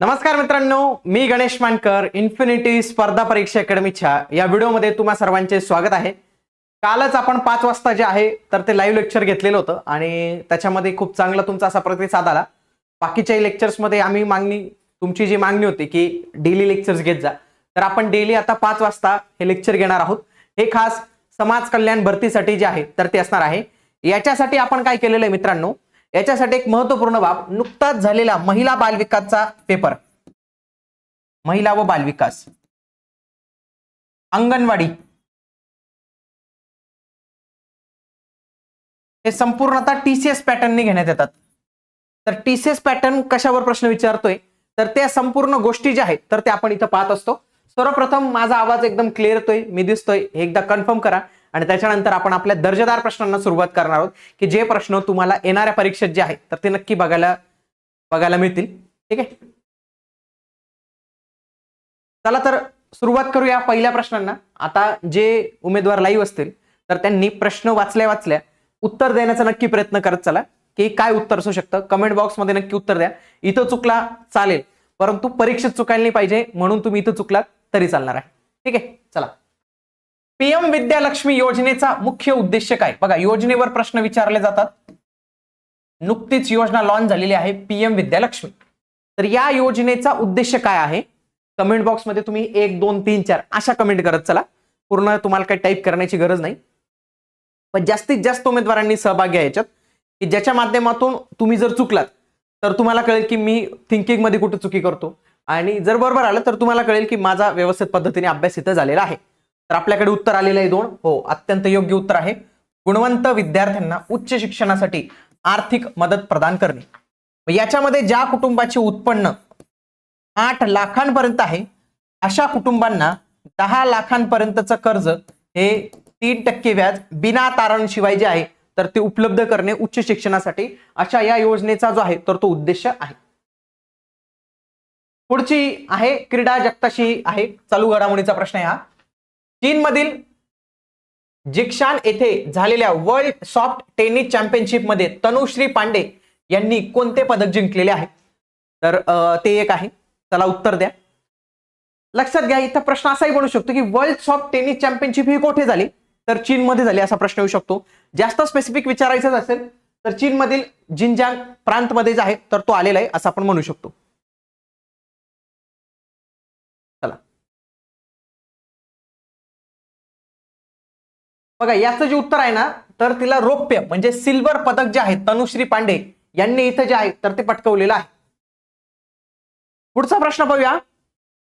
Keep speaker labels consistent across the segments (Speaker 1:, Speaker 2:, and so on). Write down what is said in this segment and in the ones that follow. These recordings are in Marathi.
Speaker 1: नमस्कार मित्रांनो मी गणेश मानकर इन्फिनिटी स्पर्धा परीक्षा अकॅडमीच्या या व्हिडिओमध्ये तुम्हा सर्वांचे स्वागत आहे. कालच आपण पाच वाजता जे आहे तर ते लाईव्ह लेक्चर घेतलेलं होतं आणि त्याच्यामध्ये खूप चांगला तुमचा असा प्रतिसाद आला. बाकीच्याही लेक्चर्समध्ये आम्ही मागणी तुमची जी मागणी होती की डेली लेक्चर्स घेत जा. तर आपण डेली आता पाच वाजता हे लेक्चर घेणार आहोत. हे खास समाज कल्याण भरतीसाठी जे आहे तर ते असणार आहे. याच्यासाठी आपण काय केलेलं आहे मित्रांनो याच्यासाठी एक महत्त्वपूर्ण बाब नुकताच झालेला महिला बालविकासचा पेपर महिला व बालविकास. अंगणवाडी. हे संपूर्णतः टीसीएस पॅटर्नने घेण्यात येतात. तर टीसीएस पॅटर्न कशावर प्रश्न विचारतोय? तर त्या संपूर्ण गोष्टी ज्या आहेत तर त्या आपण इथं पाहत असतो. सर्वप्रथम माझा आवाज एकदम क्लिअर येतोय मी दिसतोय. एकदा कन्फर्म करा. आणि त्याच्यानंतर आपण आपल्या दर्जेदार प्रश्नांना सुरुवात करणार आहोत की जे प्रश्न तुम्हाला येणाऱ्या परीक्षेत जे आहेत तर ते नक्की बघायला बघायला मिळतील. ठीक आहे? चला तर सुरुवात करूया पहिल्या प्रश्नांना. आता जे उमेदवार लाईव्ह असतील तर त्यांनी प्रश्न वाचल्या वाचल्या उत्तर देण्याचा नक्की प्रयत्न करत चला की काय उत्तर असू शकतं. कमेंट बॉक्समध्ये नक्की उत्तर द्या. इथं चुकला चालेल परंतु परीक्षेत चुकायला नाही पाहिजे म्हणून तुम्ही इथं चुकलात तरी चालणार आहे. ठीक आहे? चला. पीएम विद्यालक्ष्मी योजनेचा मुख्य उद्देश काय? बघा योजनेवर प्रश्न विचारले जातात. नुकतीच योजना लॉन्च झालेली आहे पीएम विद्यालक्ष्मी. तर या योजनेचा उद्देश काय आहे? कमेंट बॉक्समध्ये तुम्ही एक दोन तीन चार अशा कमेंट करत चला. पूर्ण तुम्हाला काही टाईप करण्याची गरज नाही. पण जास्तीत जास्त उमेदवारांनी सहभाग घ्या याच्यात. की ज्याच्या माध्यमातून तुम्ही जर चुकलात तर तुम्हाला कळेल की मी थिंकिंगमध्ये कुठे चुकी करतो. आणि जर बरोबर आलं तर तुम्हाला कळेल की माझा व्यवस्थित पद्धतीने अभ्यास इथं झालेला आहे. तर आपल्याकडे उत्तर आलेलं आहे दोन. हो अत्यंत योग्य उत्तर आहे. गुणवंत विद्यार्थ्यांना उच्च शिक्षणासाठी आर्थिक मदत प्रदान करणे. याच्यामध्ये ज्या कुटुंबाचे उत्पन्न आठ लाखांपर्यंत आहे अशा कुटुंबांना दहा लाखांपर्यंतचं कर्ज हे तीन टक्के व्याज बिना तारण शिवाय जे आहे तर ते उपलब्ध करणे उच्च शिक्षणासाठी अशा या योजनेचा जो आहे तर तो उद्देश आहे. पुढची आहे क्रीडा जगताशी आहे चालू घडामोडीचा प्रश्न आहे हा. चीनमधील जिक्षान येथे झालेल्या वर्ल्ड सॉफ्ट टेनिस चॅम्पियनशिपमध्ये तनुश्री पांडे यांनी कोणते पदक जिंकलेले आहे? तर ते एक आहे. त्याला उत्तर द्या. लक्षात घ्या इथं प्रश्न असाही बनू शकतो की वर्ल्ड सॉफ्ट टेनिस चॅम्पियनशिप ही कोठे झाली? तर चीनमध्ये झाली असा प्रश्न येऊ शकतो. जास्त स्पेसिफिक विचारायचंच असेल तर चीनमधील जिंजांग प्रांतमध्येच आहे तर तो आलेला आहे असं आपण म्हणू शकतो. बघा याचं जे उत्तर आहे ना तर तिला रौप्य म्हणजे सिल्वर पदक जे आहे तनुश्री पांडे यांनी इथं जे आहे तर ते पटकवलेलं आहे. पुढचा प्रश्न पाहूया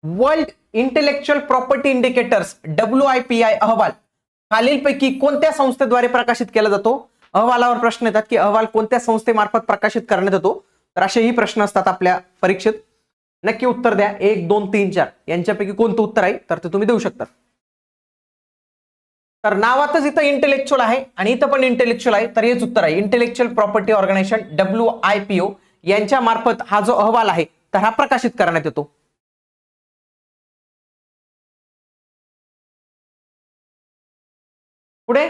Speaker 1: world intellectual property indicators W I P I अहवाल. खालीलपैकी कोणत्या संस्थेद्वारे प्रकाशित केला जातो? अहवालावर प्रश्न येतात की अहवाल कोणत्या संस्थेमार्फत प्रकाशित करण्यात येतो? तर असेही प्रश्न असतात आपल्या परीक्षेत. नक्की उत्तर द्या. एक दोन तीन चार. यांच्यापैकी कोणतं उत्तर आहे तर ते तुम्ही देऊ शकता. तर नावातच इथं इंटेलेक्च्युअल आहे आणि इथं पण इंटेलेक्च्युअल आहे. तर हेच उत्तर आहे. Intellectual property organization W I P O यांच्या मार्फत हा जो अहवाल आहे तर हा प्रकाशित करण्यात येतो. पुढे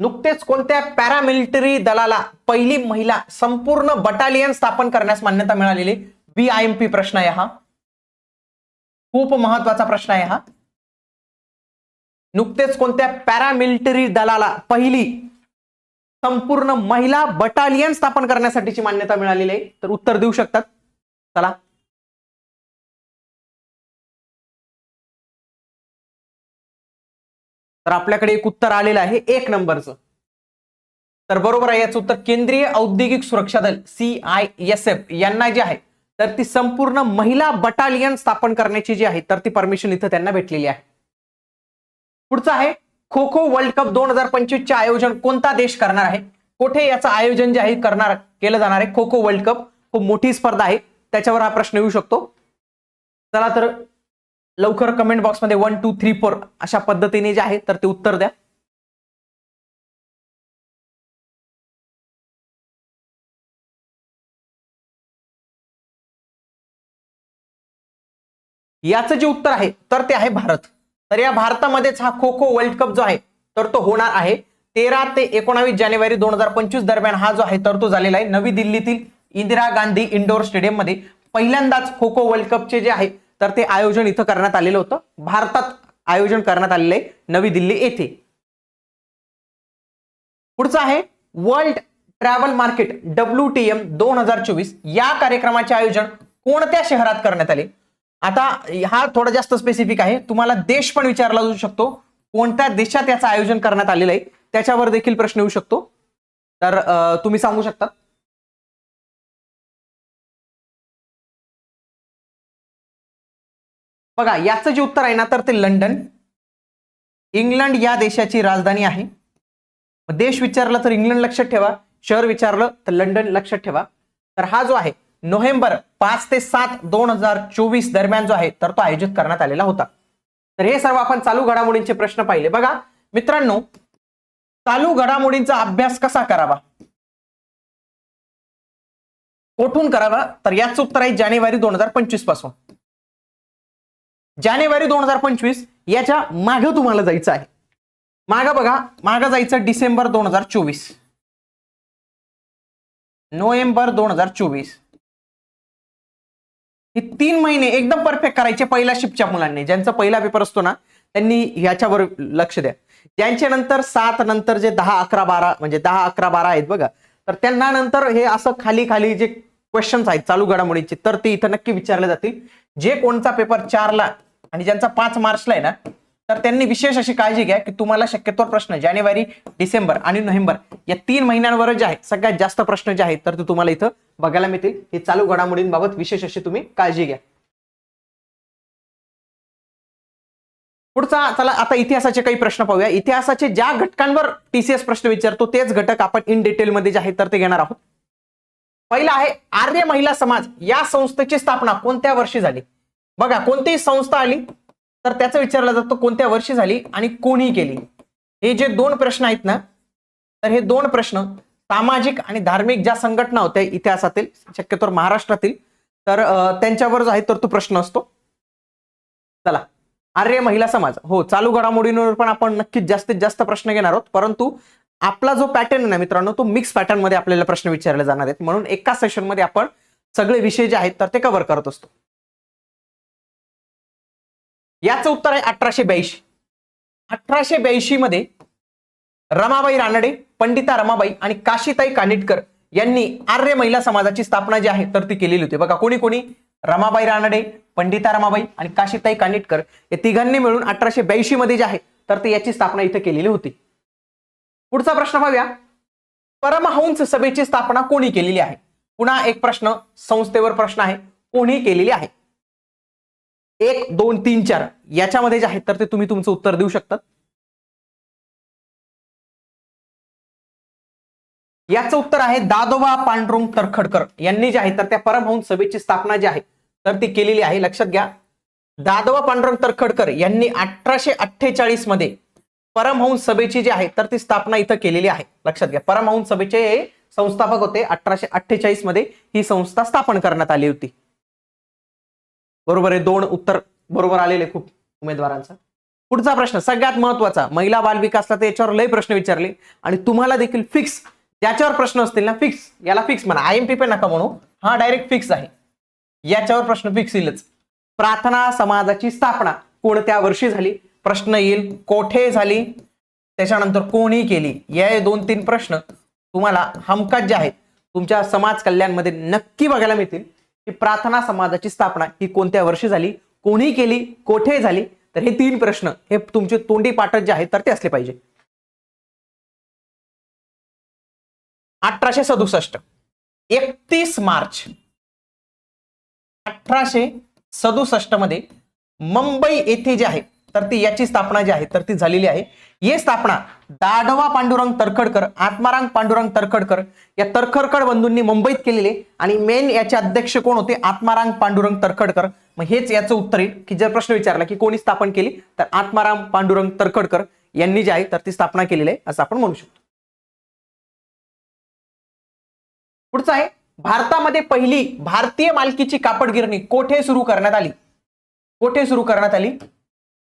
Speaker 1: नुकतेच कोणत्या पॅरामिलिटरी दलाला पहिली महिला संपूर्ण बटालियन स्थापन करण्यास मान्यता मिळालेली? बी आय एम पी प्रश्न आहे हा. खूप महत्त्वाचा प्रश्न आहे हा. नुकतेच कोणत्या पॅरामिलिटरी दलाला पहिली संपूर्ण महिला बटालियन स्थापन करण्यासाठीची मान्यता मिळालेली आहे. तर उत्तर देऊ शकतात. चला. तर आपल्याकडे एक उत्तर आलेलं आहे. एक नंबरचं. तर बरोबर आहे याचं उत्तर केंद्रीय औद्योगिक सुरक्षा दल सी आय एस एफ यांना जे आहे तर ती संपूर्ण महिला बटालियन स्थापन करण्याची जी आहे तर ती परमिशन इथं त्यांना भेटलेली आहे. पुढचं आहे खो खो वर्ल्ड कप दोन हजार पंचवीस चे आयोजन कोणता देश करणार आहे? कुठे याचं आयोजन जे आहे करणार केलं जाणार आहे? खो खो वर्ल्ड कप खूप मोठी स्पर्धा आहे. त्याच्यावर हा प्रश्न येऊ शकतो. चला तर लवकर कमेंट बॉक्समध्ये वन टू थ्री फोर अशा पद्धतीने जे आहे तर ते उत्तर द्या. याचं जे उत्तर आहे तर ते आहे भारत. तर या भारतामध्येच हा खो खो वर्ल्ड कप जो आहे तर तो होणार आहे. तेरा ते एकोणावीस जानेवारी दोन हजार पंचवीस दरम्यान हा जो आहे तर तो झालेला आहे. नवी दिल्लीतील इंदिरा गांधी इंडोर स्टेडियममध्ये पहिल्यांदाच खो खो वर्ल्ड कपचे जे आहे तर ते आयोजन इथं करण्यात आलेलं होतं. भारतात आयोजन करण्यात आलेलं आहे नवी दिल्ली येथे. पुढचं आहे world travel market W T M दोन हजार चोवीस. या कार्यक्रमाचे आयोजन कोणत्या शहरात करण्यात आले? आता हा थोडा जास्त स्पेसिफिक आहे. तुम्हाला देश पण विचारला जाऊ शकतो. कोणत्या देशात याचं आयोजन करण्यात आलेलं आहे त्याच्यावर देखील प्रश्न येऊ शकतो. तर तुम्ही सांगू शकता. बघा याचं जे उत्तर आहे ना तर ते लंडन. इंग्लंड या देशाची राजधानी आहे. देश विचारला तर इंग्लंड लक्षात ठेवा. शहर विचारलं तर लंडन लक्षात ठेवा. तर हा जो आहे नोव्हेंबर पाच ते सात दोन हजार चोवीस दरम्यान जो आहे तर तो आयोजित करण्यात आलेला होता. तर हे सर्व आपण चालू घडामोडींचे प्रश्न पाहिले. बघा मित्रांनो चालू घडामोडींचा अभ्यास कसा करावा? कोठून करावा? तर याच उत्तर आहे जानेवारी दोन हजार पंचवीसपासून. जानेवारी दोन हजार पंचवीस याच्या मागं तुम्हाला जायचं आहे. मागं बघा मागं जायचं डिसेंबर दोन हजार चोवीस. नोव्हेंबर दोन हजार चोवीस. ही तीन महिने एकदम परफेक्ट करायचे पहिल्या शिफ्टच्या मुलांनी. ज्यांचा पहिला पेपर असतो ना त्यांनी ह्याच्यावर लक्ष द्या. ज्यांच्या नंतर सात नंतर जे दहा अकरा बारा म्हणजे दहा अकरा बारा आहेत बघा तर त्यांना नंतर हे असं खाली खाली जे क्वेश्चन्स आहेत चालू घडामोडीचे तर ते इथं नक्की विचारले जातील. जे कोणचा पेपर चारला आणि ज्यांचा पाच मार्चला आहे ना तर त्यांनी विशेष अशी काळजी घ्या की तुम्हाला शक्यतोवर प्रश्न जानेवारी डिसेंबर आणि नोव्हेंबर या तीन महिन्यांवर जे आहे सगळ्यात जास्त प्रश्न जे आहेत तर ते तुम्हाला इथं बघायला मिळतील. हे चालू घडामोडींबाबत विशेष अशी तुम्ही काळजी घ्या. पुढचा चला आता इतिहासाचे काही प्रश्न पाहूया. इतिहासाचे ज्या घटकांवर टीसीएस प्रश्न विचारतो तेच घटक आपण इन डिटेलमध्ये जे आहे तर ते घेणार आहोत. पहिला आहे आर्य महिला समाज या संस्थेची स्थापना कोणत्या वर्षी झाली? बघा कोणतीही संस्था आली तर त्याचा विचारलं जातो कोणत्या वर्षी झाली आणि कोणी केली? हे जे दोन प्रश्न आहेत ना तर हे दोन प्रश्न सामाजिक आणि धार्मिक ज्या संघटना होत्या इतिहासातील शक्यतो महाराष्ट्रातील तर त्यांच्यावर जो आहे तर तो प्रश्न असतो. चला आर्य महिला समाज. हो चालू घडामोडींवर पण आपण नक्कीच जास्तीत जास्त प्रश्न घेणार आहोत परंतु आपला जो पॅटर्न आहे ना मित्रांनो तो मिक्स पॅटर्नमध्ये आपल्याला प्रश्न विचारले जाणार आहेत. म्हणून एका सेशनमध्ये आपण सगळे विषय जे आहेत तर ते कव्हर करत असतो. याचं उत्तर आहे अठराशे ब्याऐंशी. अठराशे ब्याऐंशी मध्ये रमाबाई रानडे पंडिता रमाबाई आणि काशीताई कानिटकर यांनी आर्य महिला समाजाची स्थापना जी आहे तर ती केलेली होती. बघा कोणी कोणी? रमाबाई रानडे पंडिता रमाबाई आणि काशीताई कानिटकर या तिघांनी मिळून अठराशे ब्याऐंशी मध्ये जे आहे तर ते याची स्थापना इथं केलेली होती. पुढचा प्रश्न पाहूया परमहंस सभेची स्थापना कोणी केलेली आहे? पुन्हा एक प्रश्न संस्थेवर प्रश्न आहे. कोणी केलेली आहे? एक दोन तीन चार. याच्यामध्ये जे आहेत तर ते तुम्ही तुमचं उत्तर देऊ शकतात याचं उत्तर आहे दादोबा पांडुरंग तरखडकर. यांनी जे आहे तर त्या परमहंस सभेची स्थापना जी आहे तर ती केलेली आहे. लक्षात घ्या. दादोबा पांडुरंग तरखडकर यांनी अठराशे अठ्ठेचाळीसमध्ये परमहंस सभेची जी आहे तर ती स्थापना इथं केलेली आहे. लक्षात घ्या. परमहंस सभेचे हे संस्थापक होते. अठराशे अठ्ठेचाळीसमध्ये ही संस्था स्थापन करण्यात आली होती. बरोबर आहे दोन उत्तर बरोबर आलेले खूप उमेदवारांचा. पुढचा प्रश्न सगळ्यात महत्त्वाचा महिला बाल विकासला तर याच्यावर लय प्रश्न विचारले आणि तुम्हाला देखील फिक्स याच्यावर प्रश्न असतील ना फिक्स याला फिक्स म्हणा आय एम पी पे नका म्हणू हा डायरेक्ट फिक्स आहे. याच्यावर प्रश्न फिक्स येईलच. प्रार्थना समाजाची स्थापना कोणत्या वर्षी झाली? प्रश्न येईल कोठे झाली? त्याच्यानंतर कोणी केली? या दोन तीन प्रश्न तुम्हाला हमखास जे आहेत तुमच्या समाज कल्याणमध्ये नक्की बघायला मिळतील. की प्रार्थना समाजाची स्थापना ही कोणत्या वर्षी झाली? कोणी केली? कोठे झाली? तर हे तीन प्रश्न हे तुमचे तोंडी पाठक जे आहेत तर ते असले पाहिजे. अठराशे सदुसष्ट एकतीस मार्च अठराशे सदुसष्टमध्ये मुंबई येथे जे आहे तर ती याची स्थापना जी आहे तर ती झालेली आहे. ही स्थापना दाढवा पांडुरंग तरखडकर आत्माराम पांडुरंग तरखडकर या तरखडकर बंधूंनी मुंबईत केलेले आणि मेन याचे अध्यक्ष कोण होते? आत्माराम पांडुरंग तरखडकर. मग हेच याचं उत्तर येईल की जर प्रश्न विचारला की कोणी स्थापन केली तर आत्माराम पांडुरंग तरखडकर यांनी जे आहे तर ती स्थापना केलेली आहे असं आपण म्हणू शकतो. पुढचं आहे भारतामध्ये पहिली भारतीय मालकीची कापड गिरणी कोठे सुरू करण्यात आली? कोठे सुरू करण्यात आली?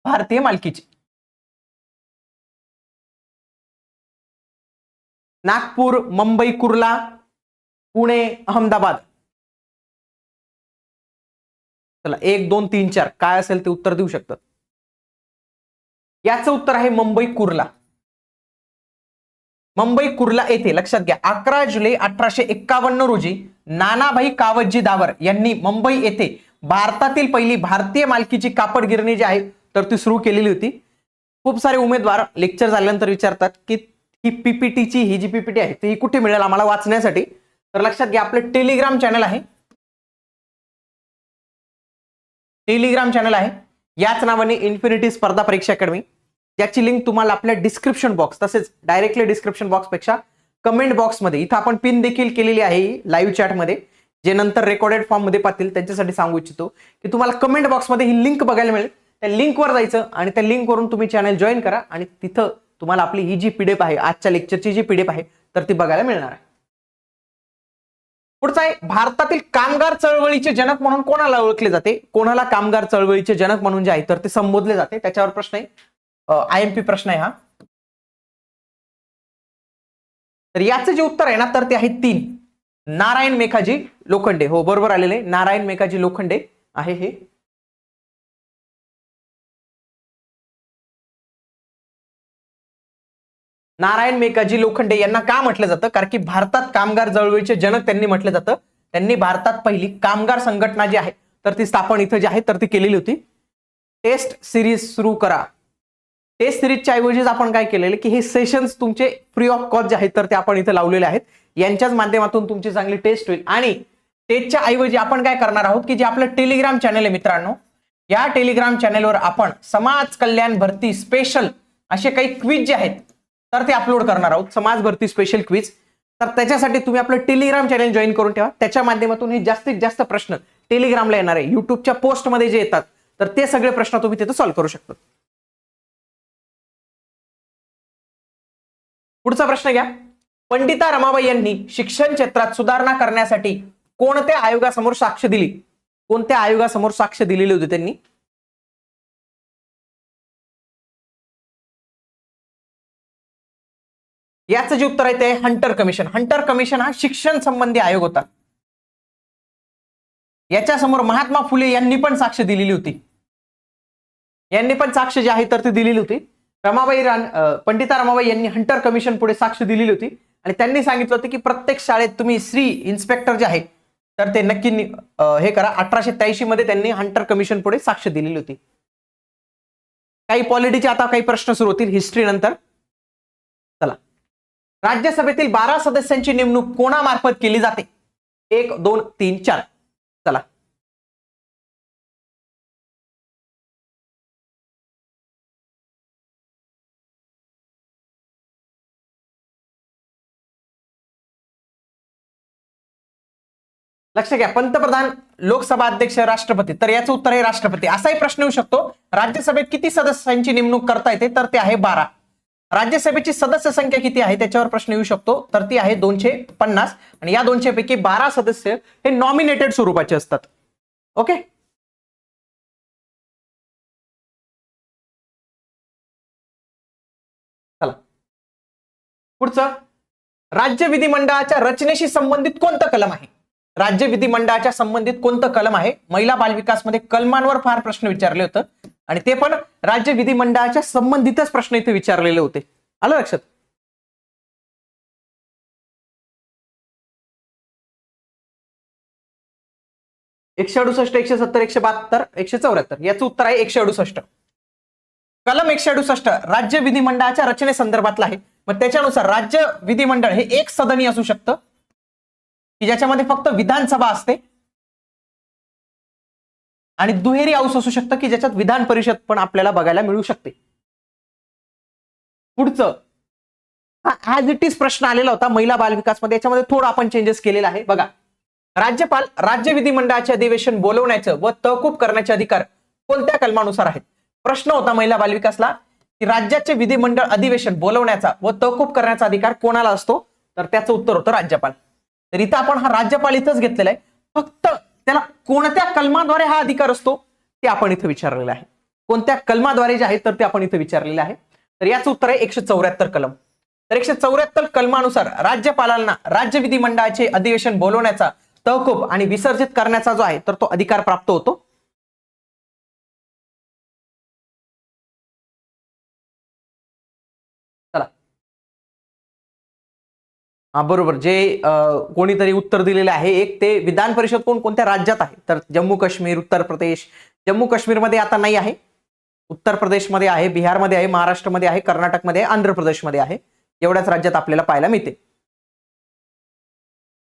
Speaker 1: भारतीय मालकीची. नागपूर मुंबई कुर्ला पुणे अहमदाबाद. चला एक दोन तीन चार. काय असेल ते उत्तर देऊ शकतात. याचं उत्तर आहे मुंबई कुर्ला. मुंबई कुर्ला येथे लक्षात घ्या अकरा जुलै अठराशे एक्कावन्न रोजी नानाभाई कावतजी दावर यांनी मुंबई येथे भारतातील पहिली भारतीय मालकीची कापड गिरणी जी आहे तर ती सुरू केलेली होती. खूप सारे उमेदवार लेक्चर झाल्यानंतर विचारतात की ही पीपीटीची ही जी पीपीटी आहे ती कुठे मिळेल आम्हाला वाचण्यासाठी? तर लक्षात घ्या आपलं टेलिग्राम चॅनल आहे. टेलिग्राम चॅनल आहे. याच नावाने इन्फिनिटी स्पर्धा परीक्षा अकॅडमी याची लिंक तुम्हाला आपल्या डिस्क्रिप्शन बॉक्स तसेच डायरेक्टली डिस्क्रिप्शन बॉक्सपेक्षा कमेंट बॉक्समध्ये इथं आपण पिन देखील केलेली आहे लाईव्ह चॅटमध्ये जे नंतर रेकॉर्डेड फॉर्ममध्ये पाहतील त्यांच्यासाठी सांगू इच्छितो की तुम्हाला कमेंट बॉक्समध्ये ही लिंक बघायला मिळेल. त्या लिंकवर जायचं आणि त्या लिंकवरून तुम्ही चॅनल जॉईन करा आणि तिथं तुम्हाला आपली ही जी पीडीएफ आहे आजच्या लेक्चरची जी पीडीएफ आहे तर ती बघायला मिळणार आहे. पुढचा आहे भारतातील कामगार चळवळीचे जनक म्हणून कोणाला ओळखले जाते? कोणाला कामगार चळवळीचे जनक म्हणून जे आहे तर ते संबोधले जाते. त्याच्यावर प्रश्न आहे. आय एम पी प्रश्न आहे हा. तर याचं जे उत्तर आहे ना तर ते आहे तीन. नारायण मेघाजी लोखंडे. हो बरोबर आलेले. नारायण मेघाजी लोखंडे आहे हे. नारायण मेकाजी लोखंडे यांना का म्हटलं जातं? कारण की भारतात कामगार चळवळीचे जनक त्यांनी म्हटलं जातं. त्यांनी भारतात पहिली कामगार संघटना जी आहे तर ती स्थापन इथं जी आहे तर ती केलेली होती. टेस्ट सिरीज सुरू करा. टेस्ट सिरीजच्या ऐवजीच आपण काय केलेलं की हे सेशन्स तुमचे फ्री ऑफ कॉस्ट जे आहेत तर ते आपण इथे लावलेले आहेत. यांच्याच माध्यमातून तुमची चांगली टेस्ट होईल. आणि टेस्टच्या ऐवजी आपण काय करणार आहोत की जे आपलं टेलिग्राम चॅनल आहे मित्रांनो या टेलिग्राम चॅनेलवर आपण समाज कल्याण भरती स्पेशल असे काही क्विज जे आहेत तर ते अपलोड करणार आहोत. समाज भरती स्पेशल क्विज तर त्याच्यासाठी तुम्ही आपलं टेलिग्राम चॅनल जॉईन करून ठेवा. त्याच्या माध्यमातून हे जास्तीत जास्त प्रश्न टेलिग्रामला येणार आहे. युट्यूबच्या पोस्टमध्ये जे येतात तर ते सगळे प्रश्न तुम्ही तिथे सॉल्व्ह करू शकता. पुढचा प्रश्न घ्या. पंडिता रमाबाई यांनी शिक्षण क्षेत्रात सुधारणा करण्यासाठी कोणत्या आयोगासमोर साक्ष दिली? कोणत्या आयोगासमोर साक्ष दिलेली होती त्यांनी? याचं जे उत्तर आहे ते हंटर कमिशन. हंटर कमिशन हा शिक्षण संबंधी आयोग होता. याच्यासमोर महात्मा फुले यांनी पण साक्ष दिलेली होती. यांनी पण साक्ष जी आहे तर ती दिलेली होती. रमाबाई रान पंडिता रमाबाई यांनी हंटर कमिशन पुढे साक्ष दिलेली होती. आणि त्यांनी सांगितलं होतं की प्रत्येक शाळेत तुम्ही श्री इन्स्पेक्टर जे आहे तर ते नक्की हे करा. अठराशे त्र्याऐंशी मध्ये त्यांनी हंटर कमिशन पुढे साक्ष दिलेली होती. काही पॉलिटीचे आता काही प्रश्न सुरू होतील हिस्ट्री नंतर. राज्यसभेतील बारा सदस्यांची नेमणूक कोणामार्फत केली जाते? एक दोन तीन चार. चला. लक्ष घ्या. पंतप्रधान लोकसभा अध्यक्ष राष्ट्रपती. तर याचं उत्तर आहे राष्ट्रपती. असाही प्रश्न येऊ शकतो. राज्यसभेत किती सदस्यांची नेमणूक करता येते? तर ते आहे बारा. राज्यसभेची सदस्य संख्या किती आहे? त्याच्यावर प्रश्न येऊ शकतो. तर ती आहे दोनशे पन्नास. आणि या दोनशे पैकी बारा सदस्य हे नॉमिनेटेड स्वरूपाचे असतात. ओके चला. पुढचं. राज्य विधिमंडळाच्या रचनेशी संबंधित कोणतं कलम आहे? राज्य विधिमंडळाच्या संबंधित कोणतं कलम आहे? महिला बालविकासमध्ये कलमांवर फार प्रश्न विचारले होतं. आणि ते पण राज्य विधिमंडळाच्या संबंधितच प्रश्न इथे विचारलेले होते. आलं लक्षात? एकशे अडुसष्ट एकशे सत्तर एकशे बहात्तर एकशे चौऱ्याहत्तर. याचं उत्तर आहे एकशे अडुसष्ट. कलम एकशे अडुसष्ट राज्य विधिमंडळाच्या रचनेसंदर्भातलं आहे. मग त्याच्यानुसार राज्य विधिमंडळ हे एक सदनी असू शकतं. की ज्याच्यामध्ये फक्त विधानसभा असते. आणि दुहेरी हाऊस असू शकतं की ज्याच्यात विधान परिषद पण आपल्याला बघायला मिळू शकते. पुढचं हा ॲज इट इज प्रश्न आलेला होता महिला बालविकासमध्ये. याच्यामध्ये थोडं आपण चेंजेस केलेला आहे. बघा राज्यपाल राज्य विधिमंडळाचे अधिवेशन बोलवण्याचं व तहकूब करण्याचे अधिकार कोणत्या कलमानुसार आहेत? प्रश्न होता महिला बालविकासला की राज्याचे विधिमंडळ अधिवेशन बोलवण्याचा व तहकूब करण्याचा अधिकार कोणाला असतो? तर त्याचं उत्तर होतं राज्यपाल. तर इथं आपण हा राज्यपाल इथंच घेतलेला आहे. फक्त त्याला कोणत्या कलमाद्वारे हा अधिकार असतो ते आपण इथं विचारलेलं आहे. कोणत्या कलमाद्वारे जे आहे तर ते आपण इथं विचारलेले आहे. तर याचं उत्तर आहे एकशे चौऱ्याहत्तर कलम. तर एकशे चौऱ्याहत्तर कलमानुसार राज्यपालांना राज्य विधिमंडळाचे अधिवेशन बोलवण्याचा तहकूब आणि विसर्जित करण्याचा जो आहे तर तो अधिकार प्राप्त होतो. हा बरोबर. जे कोणीतरी उत्तर दिलेले आहे एक ते विधान परिषद कोण कोणत्या राज्यात आहे? तर जम्मू काश्मीर उत्तर प्रदेश. जम्मू काश्मीरमध्ये आता नाही आहे. उत्तर प्रदेशमध्ये आहे बिहारमध्ये आहे महाराष्ट्रामध्ये आहे कर्नाटकमध्ये आहे आंध्र प्रदेशमध्ये आहे. एवढ्याच राज्यात आपल्याला पाहायला मिळते.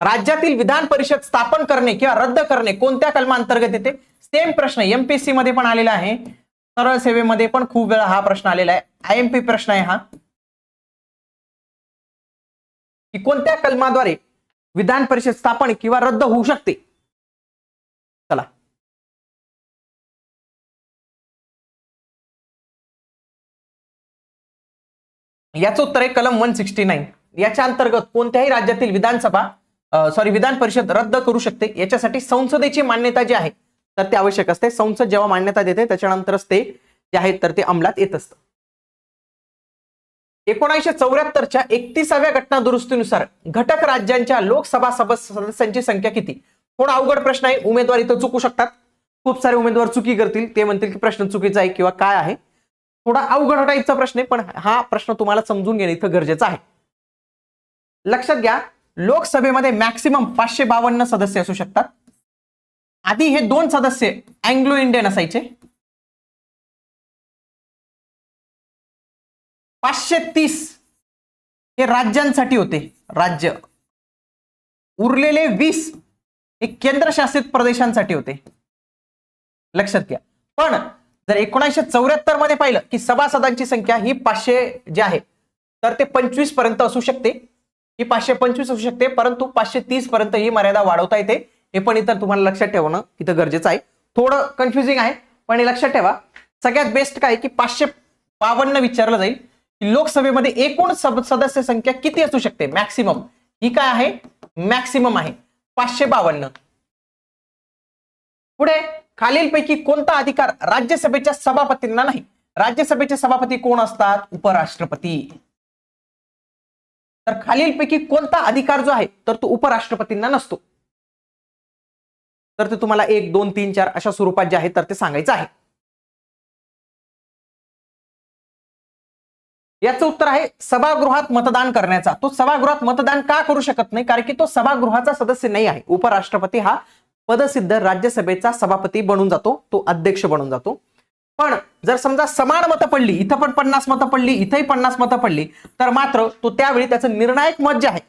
Speaker 1: राज्यातील विधान परिषद स्थापन करणे किंवा रद्द करणे कोणत्या कलमांतर्गत येते? सेम प्रश्न एमपीएससी मध्ये पण आलेला आहे. सरळ सेवेमध्ये पण खूप वेळा हा प्रश्न आलेला आहे. आय प्रश्न आहे हा. की कोणत्या कलमाद्वारे विधान परिषद स्थापन किंवा रद्द होऊ शकते? चला. याचं उत्तर आहे कलम वन सिक्स्टी नाईन याच्या अंतर्गत कोणत्याही राज्यातील विधानसभा सॉरी विधान परिषद रद्द करू शकते. याच्यासाठी संसदेची मान्यता जी आहे तर ते आवश्यक असते. संसद जेव्हा मान्यता देते त्याच्यानंतरच ते जे आहे तर ते अंमलात येत असतं. एकोणीसशे चौऱ्याहत्तरच्या एकतीसाव्या घटना दुरुस्तीनुसार घटक राज्यांच्या लोकसभा सदस्यांची संख्या किती? थोडा अवघड प्रश्न आहे? उमेदवार इथं चुकू शकतात. खूप सारे उमेदवार चुकी करतील. ते म्हणतील की प्रश्न चुकीचा आहे किंवा काय आहे. थोडा अवघड टाईपचा प्रश्न आहे पण हा प्रश्न तुम्हाला समजून घेणे इथं गरजेचं आहे. लक्षात घ्या लोकसभेमध्ये मॅक्सिमम पाचशे बावन्न सदस्य असू शकतात. आधी हे दोन सदस्य अँग्लो इंडियन असायचे. पाचशे तीस हे राज्यांसाठी होते. राज्य. उरलेले वीस हे केंद्रशासित प्रदेशांसाठी होते. लक्षात घ्या. पण जर एकोणीसशे चौऱ्याहत्तरमध्ये पाहिलं की सभासदांची संख्या ही पाचशे जी आहे तर ते पंचवीसपर्यंत असू शकते. ही पाचशे पंचवीस असू शकते परंतु पाचशे तीस पर्यंत ही मर्यादा वाढवता येते. हे पण इतर तुम्हाला लक्षात ठेवणं इथं गरजेचं आहे. थोडं कन्फ्युजिंग आहे पण हे लक्षात ठेवा. सगळ्यात बेस्ट काय की पाचशे बावन्न विचारलं जाईल. लोकसभेमध्ये एकूण सदस्य संख्या किती असू शकते? मॅक्सिमम ही काय आहे? मॅक्सिमम आहे. पाचशे बावन्न. पुढे खालीलपैकी कोणता अधिकार राज्यसभेच्या सभापतींना नाही? राज्यसभेचे सभापती कोण असतात? उपराष्ट्रपती. तर खालीलपैकी कोणता अधिकार जो आहे तर तो उपराष्ट्रपतींना नसतो. तर ते तुम्हाला एक दोन तीन चार अशा स्वरूपात जे आहे तर ते सांगायचं आहे. याचं उत्तर आहे सभागृहात मतदान करण्याचा. तो सभागृहात मतदान का करू शकत नाही? कारण की तो सभागृहाचा सदस्य नाही आहे. उपराष्ट्रपती हा पदसिद्ध राज्यसभेचा सभापती बनून जातो. तो अध्यक्ष बनून जातो. पण जर समजा समान मतं पडली इथं पण पन्नास मतं पडली इथंही पन्नास मतं पडली तर मात्र तो त्यावेळी त्याचं निर्णायक मत जे आहे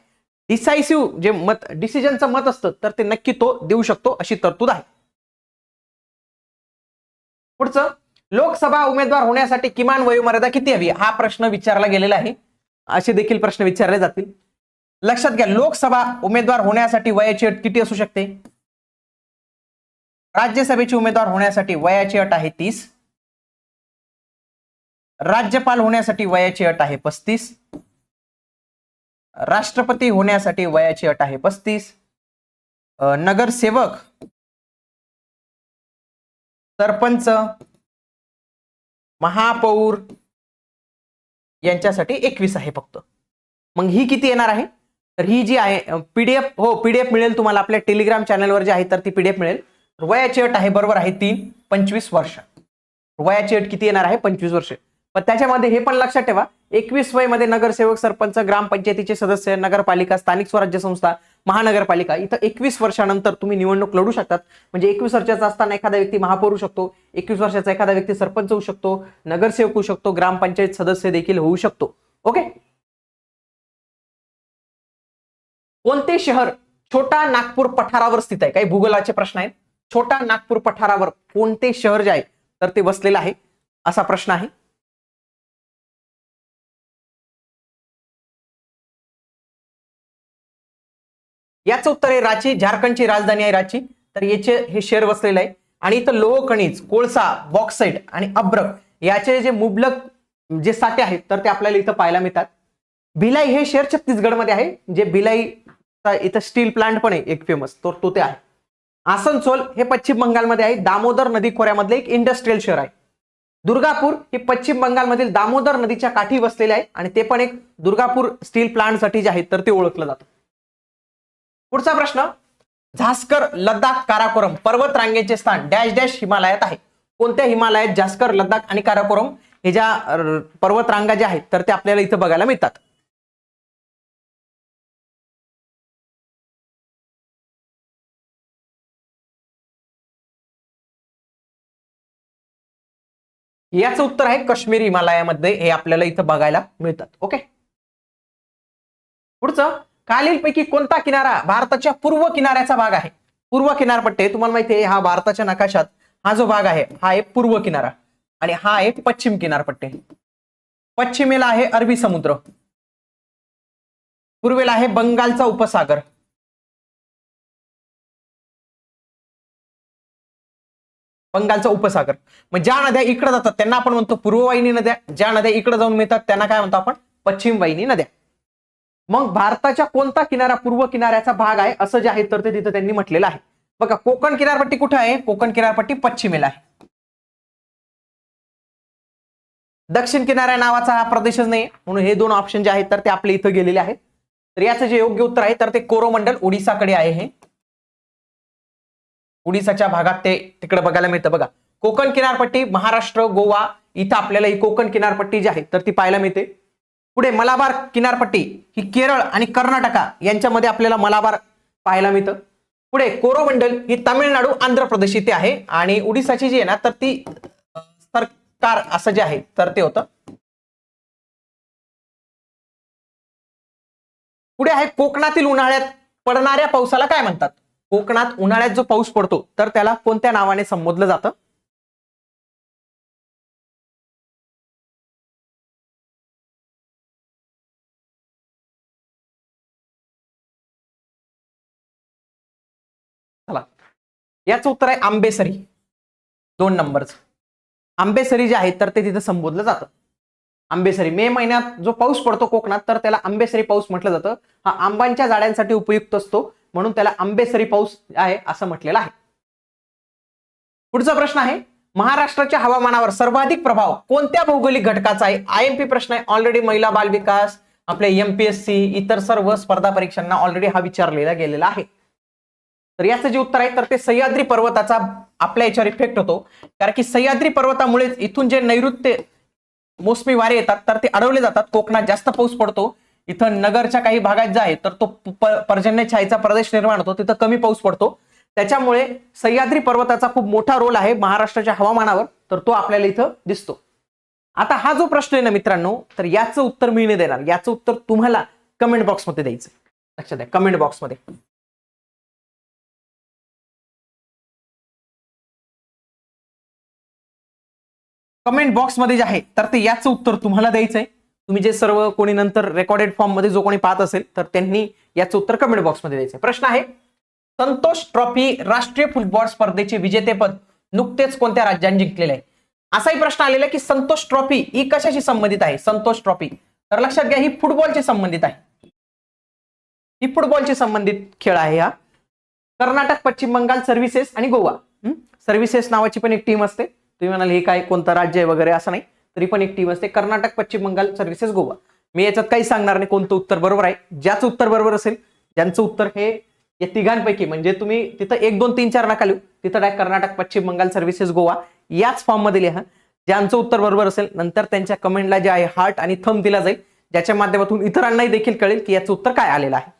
Speaker 1: डिसायसिव्ह जे मत डिसिजनचं मत असतं तर ते नक्की तो देऊ शकतो अशी तरतूद आहे. पुढचं लोकसभा उमेदवार होण्यासाठी किमान वयोमर्यादा किती हवी? हा प्रश्न विचारला गेलेला आहे. असे देखील प्रश्न विचारले जातील. लक्षात घ्या लोकसभा उमेदवार होण्यासाठी वयाची अट किती असू शकते? राज्यसभेचे उमेदवार होण्यासाठी वयाची अट आहे तीस. राज्यपाल होण्यासाठी वयाची अट आहे पस्तीस. राष्ट्रपती होण्यासाठी वयाची अट आहे पस्तीस. नगरसेवक सरपंच महापौर यांच्यासाठी एकवीस आहे फक्त. मग ही किती येणार आहे? तर ही जी आहे पीडीएफ हो पीडीएफ मिळेल तुम्हाला आपल्या टेलिग्राम चॅनलवर जी आहे तर ती पीडीएफ मिळेल. वयाची अट आहे बरोबर आहे तीन पंचवीस वर्ष. वयाची अट किती येणार आहे? पंचवीस वर्ष. पण त्याच्यामध्ये हे पण लक्षात ठेवा एकवीस वयमध्ये नगरसेवक सरपंच ग्रामपंचायतीचे सदस्य नगरपालिका स्थानिक स्वराज्य संस्था महानगरपालिका. इथं एकवीस वर्षानंतर तुम्ही निवडणूक लढू शकतात. म्हणजे एकवीस वर्षाचा असताना एखादा व्यक्ती महापौर होऊ शकतो. एकवीस वर्षाचा एखादा व्यक्ती सरपंच होऊ शकतो. नगरसेवक होऊ शकतो. ग्रामपंचायत सदस्य देखील होऊ शकतो. ओके? कोणते शहर छोटा नागपूर पठारावर स्थित आहे? काही भूगोलाचे प्रश्न आहेत. छोटा नागपूर पठारावर कोणते शहर जे आहे तर ते वसलेलं आहे? असा प्रश्न आहे. याचं उत्तर आहे रांची. झारखंडची राजधानी आहे रांची. तर याचे हे शेअर वसलेलं आहे. आणि इथं लोह खनिज कोळसा बॉक्साईट आणि अब्रक याचे जे मुबलक जे साठे आहेत तर ते आपल्याला इथं पाहायला मिळतात. भिलाई हे शेअर छत्तीसगडमध्ये आहे. जे भिलाई इथं स्टील प्लांट पण आहे एक फेमस तो तो ते आहे. आसनसोल हे पश्चिम बंगालमध्ये आहे. दामोदर नदी खोऱ्यामधले एक इंडस्ट्रियल शहर आहे. दुर्गापूर हे पश्चिम बंगालमधील दामोदर नदीच्या काठी वसलेले आहे. आणि ते पण एक दुर्गापूर स्टील प्लांटसाठी जे आहे तर ते ओळखलं जातं. पुढचा प्रश्न. झास्कर लद्दाख काराकोरम पर्वत रांगेचे स्थान डॅश डॅश हिमालयात आहे. कोणत्या हिमालयात झास्कर लद्दाख आणि काराकोरम हे ज्या पर्वत रांगा ज्या आहेत तर ते आपल्याला इथं बघायला मिळतात. याचं उत्तर आहे काश्मीर हिमालयामध्ये हे आपल्याला इथं बघायला मिळतात. ओके? पुढचं. खालीलपैकी कोणता किनारा भारताच्या पूर्व किनाऱ्याचा भाग आहे? पूर्व किनारपट्टी तुम्हाला माहिती आहे हा भारताच्या नकाशात हा जो भाग आहे हा आहे पूर्व किनारा. आणि हा आहे पश्चिम किनारपट्टी. पश्चिमेला आहे अरबी समुद्र. पूर्वेला आहे बंगालचा उपसागर. बंगालचा उपसागर. मग ज्या नद्या इकडे जातात त्यांना आपण म्हणतो पूर्ववाहिनी नद्या. ज्या नद्या इकडे जाऊन मिळतात त्यांना काय म्हणतो आपण? पश्चिम वाहिनी नद्या. मग भारताच्या कोणता किनारा पूर्व किनाऱ्याचा भाग आहे? असं जे आहे तर ते तिथं त्यांनी म्हटलेलं आहे. बघा कोकण किनारपट्टी कुठे आहे? कोकण किनारपट्टी पश्चिमेला आहे. दक्षिण किनाऱ्या नावाचा हा प्रदेशच नाही म्हणून हे दोन ऑप्शन जे आहेत तर ते आपले इथं गेलेले आहेत. तर याचं जे योग्य उत्तर आहे तर ते कोरोमंडल ओडिसाकडे आहे हे. ओडिसाच्या भागात ते तिकडे बघायला मिळतं. बघा कोकण किनारपट्टी महाराष्ट्र गोवा इथं आपल्याला ही कोकण किनारपट्टी जी आहे तर ती पाहायला मिळते. पुढे मलाबार किनारपट्टी ही केरळ आणि कर्नाटका यांच्यामध्ये आपल्याला मलाबार पाहायला मिळतं. पुढे कोरोमंडल ही तामिळनाडू आंध्र प्रदेश इथे आहे आणि ओडिसाची जी आहे ना तर ती सरकार असं जे आहे तर ते होतं. पुढे आहे कोकणातील उन्हाळ्यात पडणाऱ्या पावसाला काय म्हणतात? कोकणात उन्हाळ्यात जो पाऊस पडतो तर त्याला कोणत्या नावाने संबोधलं जातं? याचं उत्तर आहे आंबेसरी. दोन नंबरच आंबेसरी जे आहे तर ते तिथं संबोधलं जातं. आंबेसरी. मे महिन्यात जो पाऊस पडतो कोकणात तर त्याला आंबेसरी पाऊस म्हटलं जातं. हा आंबांच्या झाडांसाठी उपयुक्त असतो म्हणून त्याला आंबेसरी पाऊस आहे असं म्हटलेलं आहे. पुढचा प्रश्न आहे महाराष्ट्राच्या हवामानावर सर्वाधिक प्रभाव कोणत्या भौगोलिक घटकाचा आहे? आयएमपी प्रश्न आहे ऑलरेडी महिला बाल विकास आपले एमपीएससी इतर सर्व स्पर्धा परीक्षांना ऑलरेडी हा विचारलेला गेलेला आहे. तर याचं जे उत्तर आहे तर ते सह्याद्री पर्वताचा आपल्या याच्यावर इफेक्ट होतो. कारण की सह्याद्री पर्वतामुळेच इथून जे नैऋत्य मोसमी वारे येतात तर ते अडवले जातात. कोकणात जास्त पाऊस पडतो. इथं नगरच्या काही भागात जे आहे तर तो पर्जन्य छायेचा प्रदेश निर्माण होतो. तिथं कमी पाऊस पडतो. त्याच्यामुळे सह्याद्री पर्वताचा खूप मोठा रोल आहे महाराष्ट्राच्या हवामानावर तर तो आपल्याला इथं दिसतो. आता हा जो प्रश्न आहे ना मित्रांनो तर याचं उत्तर मी नाही देणार. याचं उत्तर तुम्हाला कमेंट बॉक्समध्ये द्यायचं लक्षात द्या कमेंट बॉक्समध्ये कमेंट बॉक्समध्ये जे आहे तर ते याचं उत्तर तुम्हाला द्यायचं आहे तुम्ही जे सर्व कोणी नंतर रेकॉर्डेड फॉर्ममध्ये जो कोणी पाहत असेल तर त्यांनी याचं उत्तर कमेंट बॉक्समध्ये द्यायचं प्रश्न आहे संतोष ट्रॉफी राष्ट्रीय फुटबॉल स्पर्धेचे विजेतेपद नुकतेच कोणत्या राज्यांनी जिंकलेले आहे? असाही प्रश्न आलेला आहे की संतोष ट्रॉफी ही कशाशी संबंधित आहे? संतोष ट्रॉफी. तर लक्षात घ्या ही फुटबॉलची संबंधित आहे. ही फुटबॉलची संबंधित खेळ आहे हा. कर्नाटक पश्चिम बंगाल सर्व्हिसेस आणि गोवा. सर्व्हिसेस नावाची पण एक टीम असते. तुम्ही म्हणाल हे काय कोणतं राज्य आहे वगैरे? असं नाही. तरी पण एक टीम असते. कर्नाटक पश्चिम बंगाल सर्व्हिसेस गोवा. मी याच्यात काही सांगणार नाही कोणतं उत्तर बरोबर आहे. ज्याचं उत्तर बरोबर असेल ज्यांचं उत्तर हे या तिघांपैकी म्हणजे तुम्ही तिथं एक दोन तीन चार नका लिहू. तिथं डायरेक्ट कर्नाटक पश्चिम बंगाल सर्व्हिसेस गोवा याच फॉर्ममध्ये लिहा. ज्यांचं उत्तर बरोबर असेल नंतर त्यांच्या कमेंटला जे आहे हार्ट आणि थंब दिला जाईल. ज्याच्या माध्यमातून इतरांनाही देखील कळेल की याचं उत्तर काय आलेलं आहे.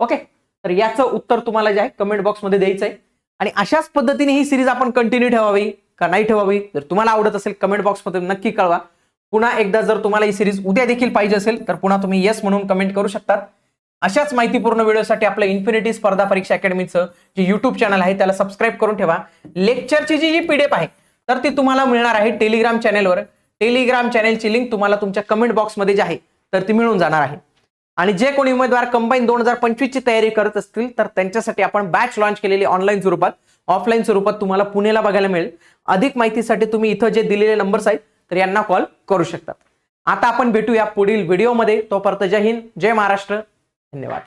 Speaker 1: ओके तर याचं उत्तर तुम्हाला जे आहे कमेंट बॉक्समध्ये द्यायचं आहे आणि अशाच पद्धतीने ही सिरीज आपण कंटिन्यू ठेवावी. का नाही ठेवावी? जर तुम्हाला आवडत असेल कमेंट बॉक्समध्ये नक्की कळवा. पुन्हा एकदा जर तुम्हाला ही सिरीज उद्या देखील पाहिजे असेल तर पुन्हा तुम्ही येस म्हणून कमेंट करू शकतात. अशाच माहितीपूर्ण व्हिडिओसाठी आपलं इन्फिनिटी स्पर्धा परीक्षा अकॅडमीचं जे युट्यूब चॅनल आहे त्याला सबस्क्राईब करून ठेवा. लेक्चरची जी जी पीडीएफ आहे तर ती तुम्हाला मिळणार आहे टेलिग्राम चॅनेलवर टेलिग्राम चॅनेलची लिंक तुम्हाला तुमच्या कमेंट बॉक्समध्ये जी आहे तर ती मिळून जाणार आहे. आणि जे कोणी उमेदवार कंबाईन दोन हजार पंचवीसची तयारी करत असतील तर त्यांच्यासाठी आपण बॅच लॉन्च केलेली ऑनलाईन स्वरूपात ऑफलाईन स्वरूपात तुम्हाला पुण्याला बघायला मिळेल. अधिक माहितीसाठी तुम्ही इथं जे दिलेले नंबर्स आहेत तर यांना कॉल करू शकतात. आता आपण भेटूया पुढील व्हिडिओमध्ये तोपर्यंत जय हिंद जय महाराष्ट्र. धन्यवाद.